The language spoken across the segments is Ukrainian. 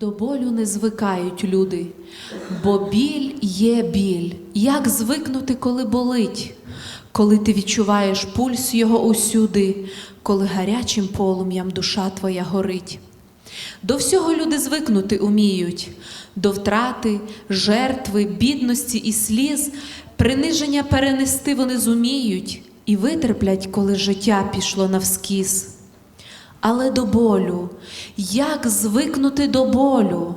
До болю не звикають люди, бо біль є біль. Як звикнути, коли болить, коли ти відчуваєш пульс його усюди, коли гарячим полум'ям душа твоя горить. До всього люди звикнути уміють, до втрати, жертви, бідності і сліз, приниження перенести вони зуміють і витерплять, коли життя пішло навскіз. Але до болю, як звикнути до болю?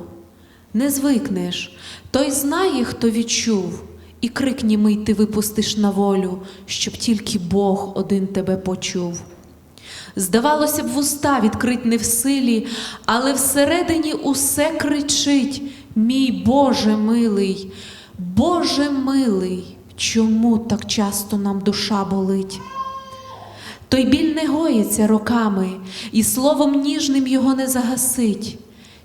Не звикнеш, той знає, хто відчув, і крик німий ти випустиш на волю, щоб тільки Бог один тебе почув. Здавалося б, вуста відкрить не в силі, але всередині усе кричить: Мій Боже милий, Боже милий, чому так часто нам душа болить? Той біль не гоїться роками, і словом ніжним його не загасить.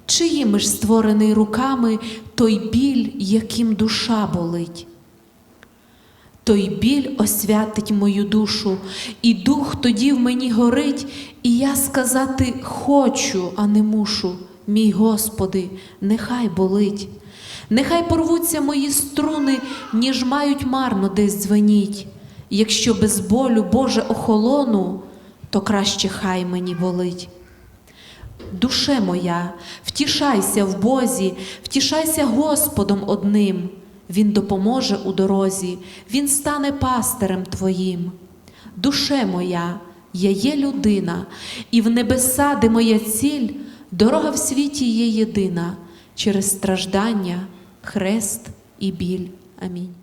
Чиїми ж створений руками той біль, яким душа болить? Той біль освятить мою душу, і дух тоді в мені горить, і я сказати хочу, а не мушу. Мій Господи, нехай болить. Нехай порвуться мої струни, ніж мають марно десь дзвеніть. Якщо без болю, Боже, охолону, то краще хай мені болить. Душе моя, втішайся в Бозі, втішайся Господом одним. Він допоможе у дорозі, Він стане пастирем твоїм. Душе моя, я є людина, і в небеса, де моя ціль, дорога в світі є єдина через страждання, хрест і біль. Амінь.